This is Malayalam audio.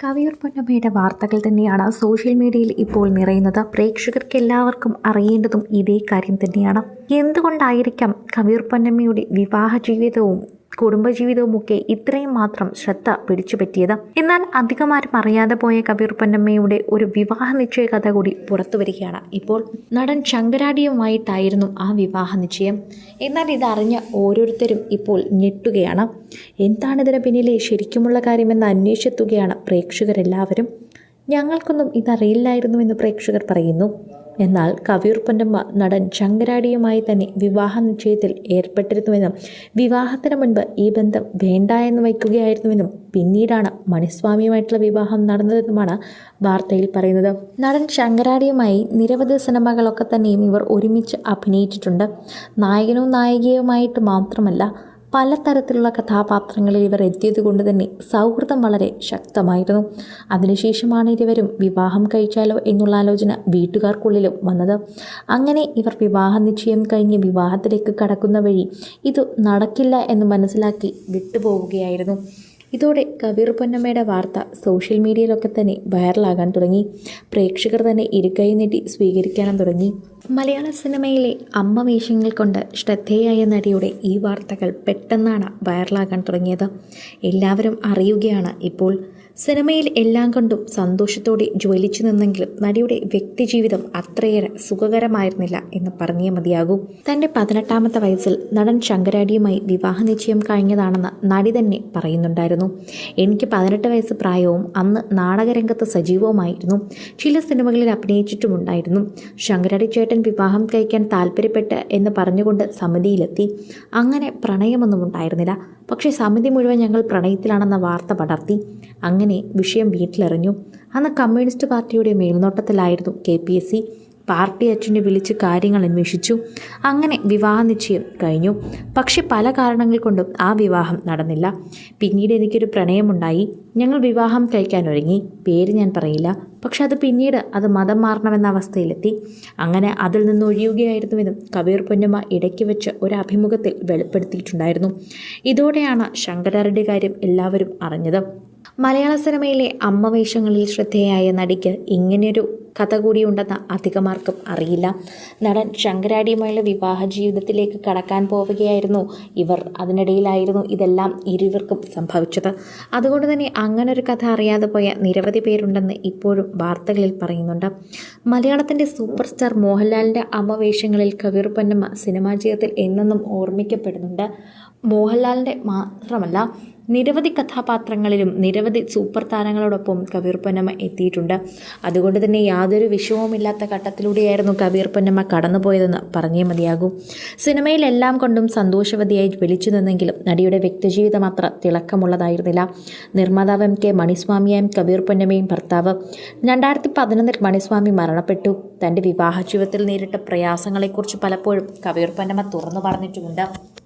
കവിയൂർ പൊന്നമ്മയുടെ വാർത്തകൾ തന്നെയാണ് സോഷ്യൽ മീഡിയയിൽ ഇപ്പോൾ നിറയുന്നത്. പ്രേക്ഷകർക്ക് എല്ലാവർക്കും അറിയേണ്ടതും ഇതേ കാര്യം തന്നെയാണ്. എന്തുകൊണ്ടായിരിക്കാം കവിയൂർ പൊന്നമ്മയുടെ വിവാഹ ജീവിതവും കുടുംബജീവിതവും ഒക്കെ ഇത്രയും മാത്രം ശ്രദ്ധ പിടിച്ചുപറ്റിയത്. എന്നാൽ അധികമാരും അറിയാതെ പോയ കബീർ പൊന്നമ്മയുടെ ഒരു വിവാഹ നിശ്ചയ കഥ കൂടി പുറത്തു വരികയാണ് ഇപ്പോൾ നടൻ ശങ്കരാടിയുമായിട്ടായിരുന്നു ആ വിവാഹ നിശ്ചയം എന്നാൽ ഇതറിഞ്ഞ ഓരോരുത്തരും ഇപ്പോൾ ഞെട്ടുകയാണ്. എന്താണ് ഇതിന് പിന്നിലെ ശരിക്കുമുള്ള കാര്യമെന്ന് അന്വേഷിച്ചെത്തുകയാണ് പ്രേക്ഷകരെല്ലാവരും. ഞങ്ങൾക്കൊന്നും ഇതറിയില്ലായിരുന്നു എന്ന് പ്രേക്ഷകർ പറയുന്നു. എന്നാൽ കവിയൂർപ്പന്റെ നടൻ ശങ്കരാടിയുമായി തന്നെ വിവാഹ നിശ്ചയത്തിൽ ഏർപ്പെട്ടിരുന്നുവെന്നും വിവാഹത്തിന് മുൻപ് ഈ ബന്ധം വേണ്ട എന്ന് വയ്ക്കുകയായിരുന്നുവെന്നും പിന്നീടാണ് മണിസ്വാമിയുമായിട്ടുള്ള വിവാഹം നടന്നതെന്നുമാണ് വാർത്തയിൽ പറയുന്നത്. നടൻ ശങ്കരാടിയുമായി നിരവധി സിനിമകളൊക്കെ തന്നെയും ഇവർ ഒരുമിച്ച് അഭിനയിച്ചിട്ടുണ്ട്. നായകനും നായികയുമായിട്ട് മാത്രമല്ല പലതരത്തിലുള്ള കഥാപാത്രങ്ങളിൽ ഇവർ എത്തിയത് കൊണ്ട് തന്നെ സൗഹൃദം വളരെ ശക്തമായിരുന്നു. അതിനുശേഷമാണ് ഇരുവരും വിവാഹം കഴിച്ചാലോ എന്നുള്ള ആലോചന വീട്ടുകാർക്കുള്ളിലും വന്നത്. അങ്ങനെ ഇവർ വിവാഹ നിശ്ചയം കഴിഞ്ഞ് വിവാഹത്തിലേക്ക് കടക്കുന്ന വഴി ഇത് നടക്കില്ല എന്ന് മനസ്സിലാക്കി വിട്ടുപോവുകയായിരുന്നു. ഇതോടെ കവിർ പൊന്നമ്മയുടെ വാർത്ത സോഷ്യൽ മീഡിയയിലൊക്കെ തന്നെ വൈറലാകാൻ തുടങ്ങി. പ്രേക്ഷകർ തന്നെ ഇരുകൈ നീട്ടി സ്വീകരിക്കാനും തുടങ്ങി. മലയാള സിനിമയിലെ അമ്മ വേഷങ്ങൾ കൊണ്ട് ശ്രദ്ധേയായ നടിയുടെ ഈ വാർത്തകൾ പെട്ടെന്നാണ് വൈറലാകാൻ തുടങ്ങിയത്. എല്ലാവരും അറിയുകയാണ് ഇപ്പോൾ. സിനിമയിൽ എല്ലാം കൊണ്ടും സന്തോഷത്തോടെ ജ്വലിച്ചു നിന്നെങ്കിലും നടിയുടെ വ്യക്തിജീവിതം അത്രയേറെ സുഖകരമായിരുന്നില്ല എന്ന് പറഞ്ഞേ മതിയാകൂ. തന്റെ പതിനെട്ടാമത്തെ വയസ്സിൽ നടൻ ശങ്കരാടിയുമായി വിവാഹ നിശ്ചയം കഴിഞ്ഞതാണെന്ന് നടി തന്നെ പറയുന്നുണ്ടായിരുന്നു. എനിക്ക് പതിനെട്ട് വയസ്സ് പ്രായവും അന്ന് നാടകരംഗത്ത് സജീവവുമായിരുന്നു. ചില സിനിമകളിൽ അഭിനയിച്ചിട്ടുമുണ്ടായിരുന്നു. ശങ്കരാടി ചേട്ടൻ വിവാഹം കഴിക്കാൻ താല്പര്യപ്പെട്ട് എന്ന് പറഞ്ഞുകൊണ്ട് സമിതിയിലെത്തി. അങ്ങനെ പ്രണയമൊന്നും ഉണ്ടായിരുന്നില്ല. പക്ഷേ സമിതി മുഴുവൻ ഞങ്ങൾ പ്രണയത്തിലാണെന്ന വാർത്ത പടർത്തി. അങ്ങനെ വിഷയം വീട്ടിലെറിഞ്ഞു. അന്ന് കമ്മ്യൂണിസ്റ്റ് പാർട്ടിയുടെ മേൽനോട്ടത്തിലായിരുന്നു K P S C. Party അച്ഛനെ വിളിച്ച് കാര്യങ്ങൾ അന്വേഷിച്ചു. അങ്ങനെ വിവാഹ നിശ്ചയം കഴിഞ്ഞു. പക്ഷെ പല കാരണങ്ങൾ കൊണ്ടും ആ വിവാഹം നടന്നില്ല. പിന്നീട് എനിക്കൊരു പ്രണയമുണ്ടായി. ഞങ്ങൾ വിവാഹം കഴിക്കാൻ ഒരുങ്ങി. പേര് ഞാൻ പറയില്ല. പക്ഷെ അത് പിന്നീട് അത് മതം മാറണമെന്ന അവസ്ഥയിലെത്തി. അങ്ങനെ അതിൽ നിന്ന് ഒഴിയുകയായിരുന്നുവെന്നും കബീർ പൊന്നമ്മ ഇടയ്ക്ക് വെച്ച് ഒരു അഭിമുഖത്തിൽ വെളിപ്പെടുത്തിയിട്ടുണ്ടായിരുന്നു. ഇതോടെയാണ് ശങ്കരാരുടെ കാര്യം എല്ലാവരും അറിഞ്ഞത്. മലയാള സിനിമയിലെ അമ്മവേഷങ്ങളിൽ ശ്രദ്ധേയായ നടിക്ക് ഇങ്ങനെയൊരു കഥ കൂടിയുണ്ടെന്ന് അധികമാർക്കും അറിയില്ല. നടൻ ശങ്കരാടിയുമായുള്ള വിവാഹ ജീവിതത്തിലേക്ക് കടക്കാൻ പോവുകയായിരുന്നു. ഇവർ അതിനിടയിലായിരുന്നു ഇതെല്ലാം ഇരുവർക്കും സംഭവിച്ചത്. അതുകൊണ്ട് തന്നെ അങ്ങനൊരു കഥ അറിയാതെ പോയ നിരവധി പേരുണ്ടെന്ന് ഇപ്പോഴും വാർത്തകളിൽ പറയുന്നുണ്ട്. മലയാളത്തിന്റെ സൂപ്പർ സ്റ്റാർ മോഹൻലാലിന്റെ അമ്മവേഷങ്ങളിൽ കവിർ പൊന്നമ്മ സിനിമാ ജീവിതത്തിൽ എന്നെന്നും ഓർമ്മിക്കപ്പെടുന്നുണ്ട്. മോഹൻലാലിന്റെ മാത്രമല്ല നിരവധി കഥാപാത്രങ്ങളിലും നിരവധി സൂപ്പർ താരങ്ങളോടൊപ്പം കബീർ പൊന്നമ്മ എത്തിയിട്ടുണ്ട്. അതുകൊണ്ട് തന്നെ യാതൊരു വിഷമവുമില്ലാത്ത ഘട്ടത്തിലൂടെയായിരുന്നു കബീർ പൊന്നമ്മ കടന്നുപോയതെന്ന് പറഞ്ഞേ മതിയാകൂ. സിനിമയിലെല്ലാം കൊണ്ടും സന്തോഷവതിയായി വിളിച്ചു നിന്നെങ്കിലും നടിയുടെ വ്യക്തിജീവിതം അത്ര തിളക്കമുള്ളതായിരുന്നില്ല. നിർമ്മാതാവ് എം കെ മണിസ്വാമിയായും കബീർ പൊന്നമ്മയും ഭർത്താവ് രണ്ടായിരത്തി പതിനൊന്നിൽ മണിസ്വാമി മരണപ്പെട്ടു. തന്റെ വിവാഹ ജീവിതത്തിൽ നേരിട്ട പ്രയാസങ്ങളെക്കുറിച്ച് പലപ്പോഴും കബീർ പൊന്നമ്മ തുറന്നു പറഞ്ഞിട്ടുമുണ്ട്.